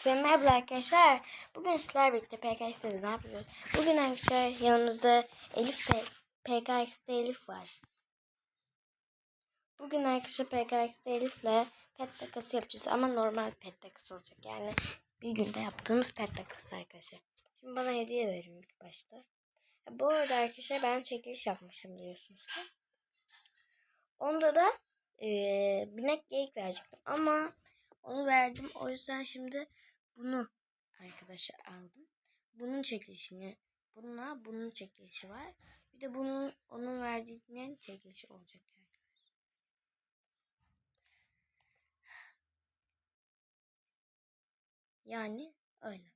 Herkese merhaba arkadaşlar. Bugün sizler birlikte PKX'de ne yapıyoruz? Bugün arkadaşlar yanımızda Elif P PKX'de Elif var. Bugün arkadaşlar PKX'de Elif'le pet takası yapacağız ama normal pet takası olacak. Yani bir günde yaptığımız pet takası arkadaşlar. Şimdi bana hediye verin ilk başta. Bu arada arkadaşlar ben çekiliş yapmıştım biliyorsunuz. Onda da eee binek geyik verecektim ama onu verdim. O yüzden şimdi bunu arkadaşlar aldım. Bunun çekilişini bununla bunun çekilişi var. Bir de bunun onun verdiğinin çekilişi olacak yani. Yani öyle.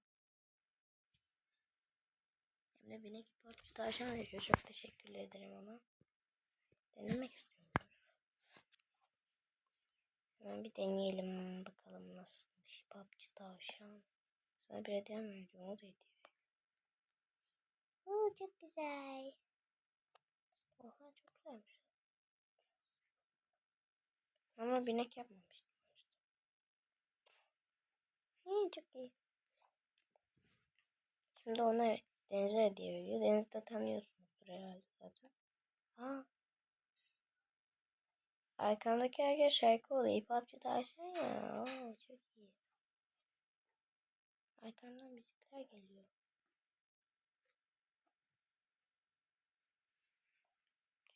Hem de binek ipotçu tavşan veriyor. Çok teşekkür ederim ona. Denemek istiyorum. Hemen bir deneyelim bakalım nasılmış. PUBG tavşan. Sana bir hediye mi verdi? Onu da hediye. Oo, çok güzel. Oha çok güzelmiş. Ama binek yapmamıştım. İyi çok iyi. Şimdi ona Deniz'e hediye veriyor. Deniz'i de tanıyorsunuzdur herhalde zaten. Aa. Arkamdaki herkes şarkı. Hip hopçu tavşan ya. Oo, çok iyi. Arkamdan müzikler geliyor.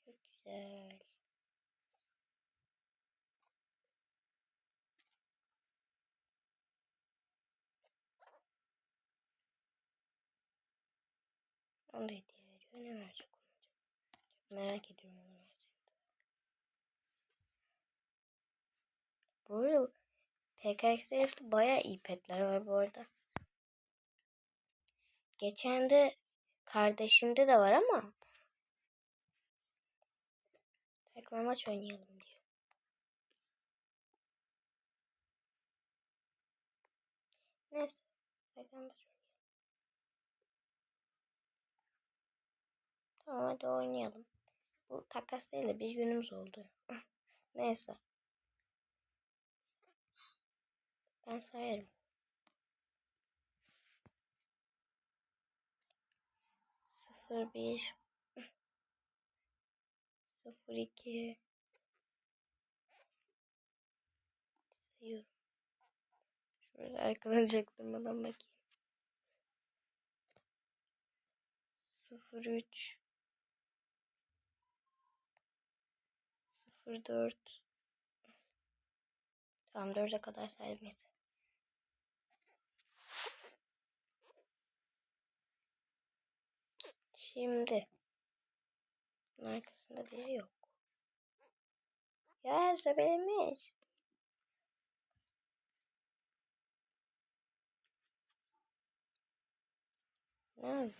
Çok güzel. Onu da hediye veriyor. Ne verecek ona? Çok merak ediyorum onu verecek. Bu arada PKX'de bayağı iyi petler var bu arada. Geçen de kardeşimde de var ama taklamaç oynayalım diyor. Neyse taklamaç oynayalım. Tamam hadi oynayalım. Bu takas değil de bir günümüz oldu. Neyse. Ben sayarım. Sıfır bir. Sıfır iki. Sayıyorum. Şöyle arkadan çaktırmadan bakayım. Sıfır üç. Sıfır dört. Tamam dörde kadar saydım yeter. Şimdi. Bunun arkasında biri yok. Ya sebelimiz. Nerede?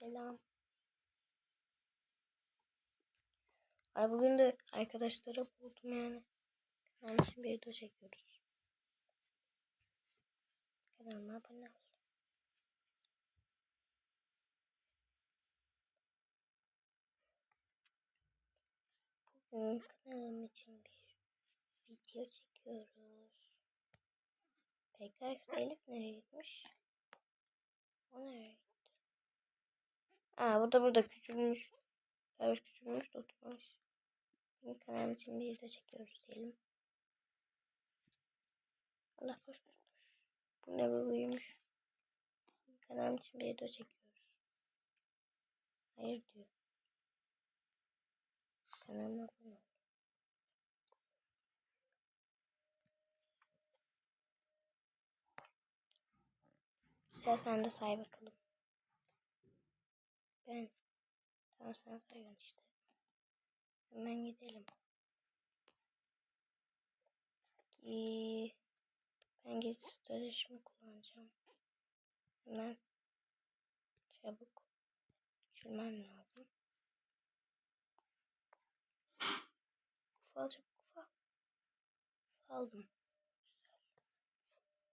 Selam. Ay bugün de arkadaşlara buldum yani. Kanalım için bir video çekiyoruz. Kanalıma abone ol. Bugün kanalım için bir video çekiyoruz. PKX Elif nereye gitmiş? O nereye gitti? Aa bu da burada küçülmüş. Tabii küçülmüş de oturmuş. Benim kanalım için bir video çekiyoruz diyelim. Allah koş koş. Bu ne. Benim kanalım için bir video çekiyoruz. Hayır diyor. Kanalıma abone ol. Sıra sen de say bakalım. Ben. Tamam sen sayıyorsun işte. Hemen gidelim. Ee, ben gizli stratejimi kullanacağım. Hemen çabuk düşürmem lazım. Kufa alacak kufa. Kufa aldım.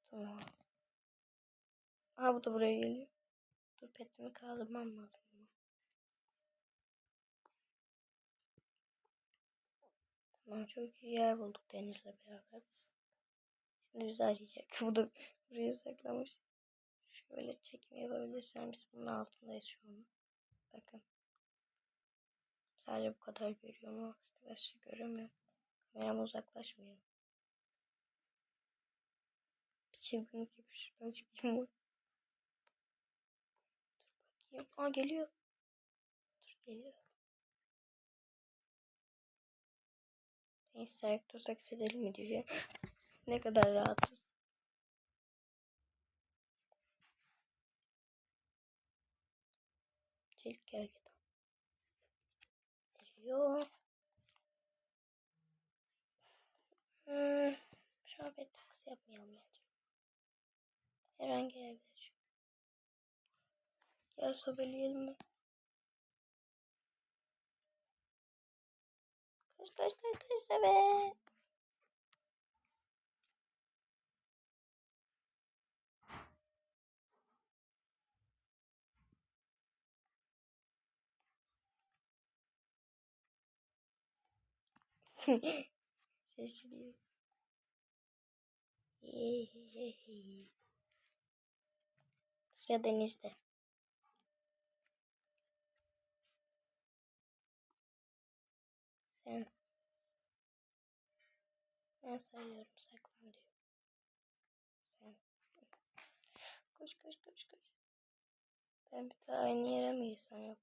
Tamam. Aha bu da buraya geliyor. Dur petimi kaldırmam lazım. ama. Tamam çok iyi yer bulduk Deniz'le beraber biz. Şimdi bizi arayacak. Bu da buraya saklamış. Şöyle çekim yapabilirsem biz bunun altındayız şu an. Bakın. Sadece bu kadar görüyorum ama arkadaşlar göremiyorum. Kameram uzaklaşmıyor. Bir çılgınlık yapıp şuradan çıkayım mı? Dur bakayım. Aa geliyor. Dur geliyor. Neyse ayakta edelim mi diyor. Ne kadar rahatız. Çelik gergedan. Geliyor. Hmm, bed taksi yapmayalım bence. Her an gelebilir. Gel sobeleyelim mi? Koş koş koş koş sobe. Şaşırıyor. Sıra denizde. Sen. Ben sayıyorum saklan diyor. Sen. Koş koş koş koş. Ben bir daha aynı yere mi girsem yok.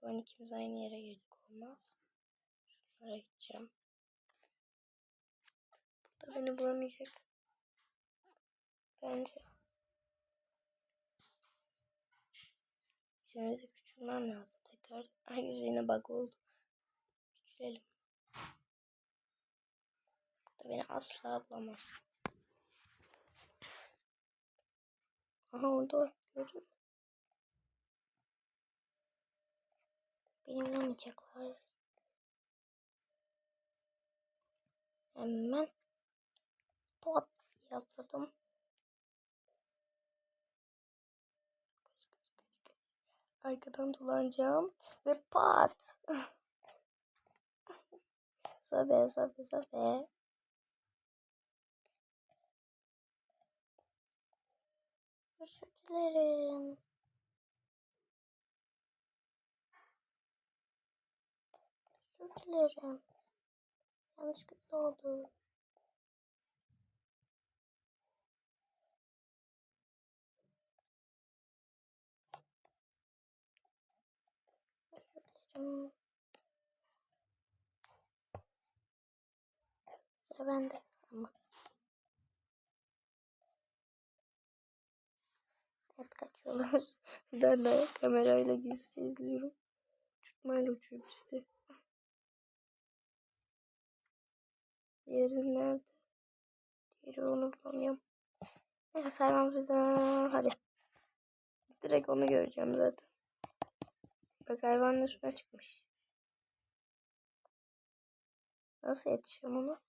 Şu an ikimiz aynı yere girdik olmaz. Şunlara gideceğim. Burada beni bulamayacak. Bence. Şimdi de küçülmem lazım tekrar. Ay yüzeyine bug oldu. Küçülelim. Burada beni asla bulamaz. Aha orada gördün mü? Beni bulamayacaklar. Hemen pot koş, koş. Arkadan dolanacağım ve pat. sobe sobe sobe. Özür dilerim. Özür dilerim. Yanlışlıkla oldu. Sıra bende ama. Evet kaçıyorlar. ben de kamerayla gizlice izliyorum. Uçurtmayla uçuyor birisi. Diğeri nerede? Diğeri onu bulamıyorum. Neyse saymam sizden. Hadi. Direkt onu göreceğim zaten. Bak hayvanın üstüne çıkmış. Nasıl yetişiyorum ona?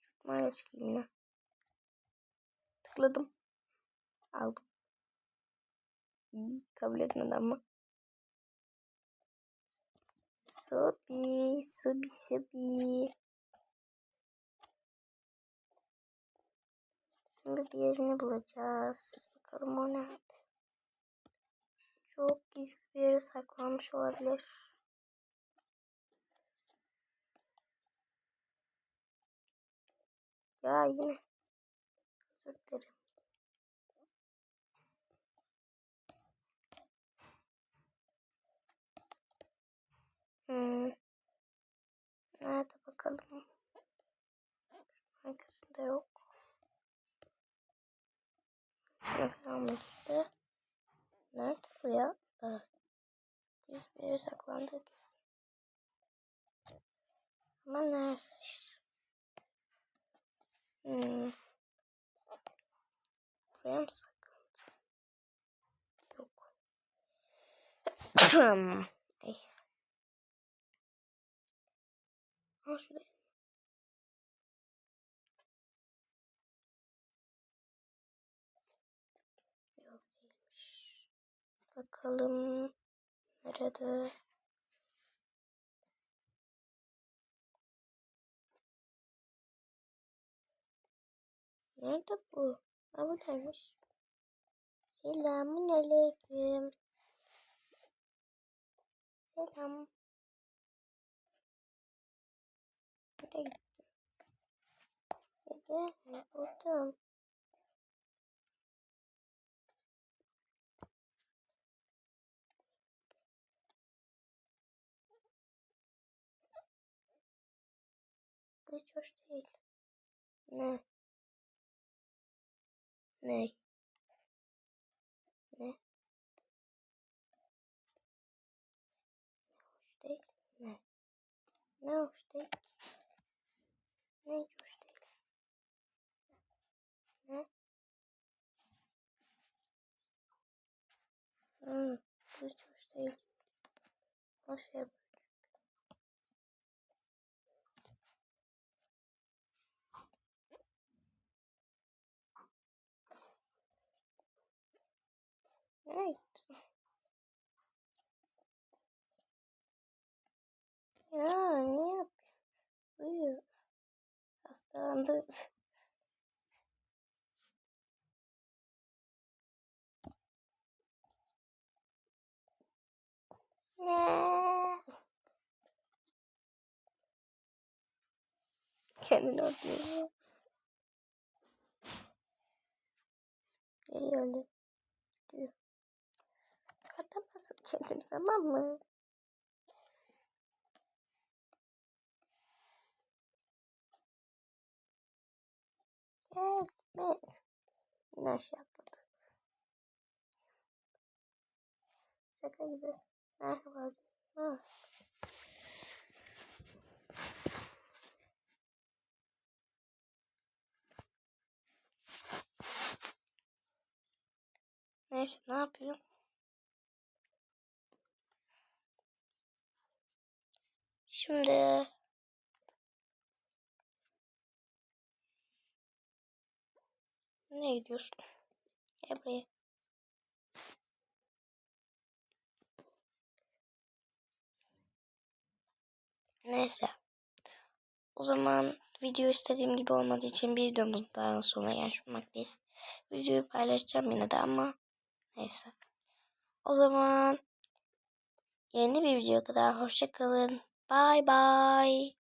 Uçurtmayla çıkayım yine. Tıkladım. Aldım. İyi kabul etmedi ama. Sobi, sobi, sobi. Şimdi diğerini bulacağız. Bakalım o nerede? Çok gizli bir yere saklanmış olabilir. Ya yine. Özür dilerim. Hmm. Nerede bakalım? Arkasında yok. Şuna falan mı? Nerede bu. Biz bir saklandık kesin. Ama neresi? Hmm. Buraya mı saklandı? Yok. Ay. Ha şurada. bakalım. Nerede? Nerede bu? Ha buradaymış. Selamun aleyküm. Selam. Nereye gittin? Gel, buldum. Bu hiç hoş değil. Ne? Ne? Ne? Hoş değil. Ne? Ne hoş değil? Ne hiç hoş değil? Ne? Hmm, hiç hoş değil. Boş ver. Nereye gittin? Ya niye yapıyorsun? Uyu. Hastalandı. Ne? Kendini atıyor. Geri geldi. Diyor. Katamazsın kendini tamam mı? Evet. Yine aşağı atladı. Şaka gibi. Merhaba. Ha. Neyse ne yapıyorum? Şimdi ne gidiyorsun? Gel buraya. Neyse. O zaman video istediğim gibi olmadığı için bir videomuz daha sonra yaşamaktayız. Videoyu paylaşacağım yine de ama neyse. O zaman yeni bir video kadar hoşça kalın. Bye bye.